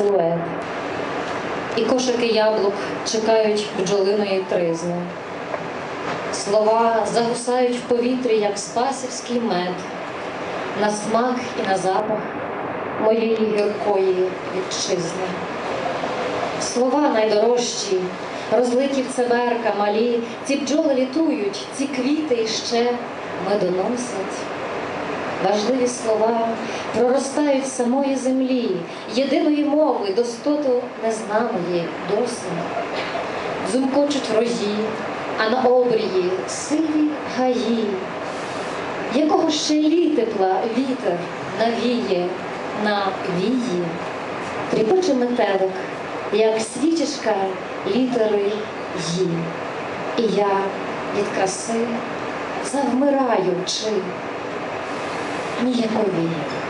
силует. І кошики яблук чекають бджолиної тризни. Слова загусають в повітрі, як спасівський мед, на смак і на запах моєї гіркої вітчизни. Слова найдорожчі, розлиті в цеберка малі, ці бджоли літують, ці квіти іще медоносять. Важливі слова проростають з самої землі, єдиної мови, достоту незнаної досі. Зумкочуть рожі, а на обрії сиві гаї, якого ще літепла вітер навіє на вії, тріпоче метелик, як свічечка літери «Ї». І я від краси 你先过去一下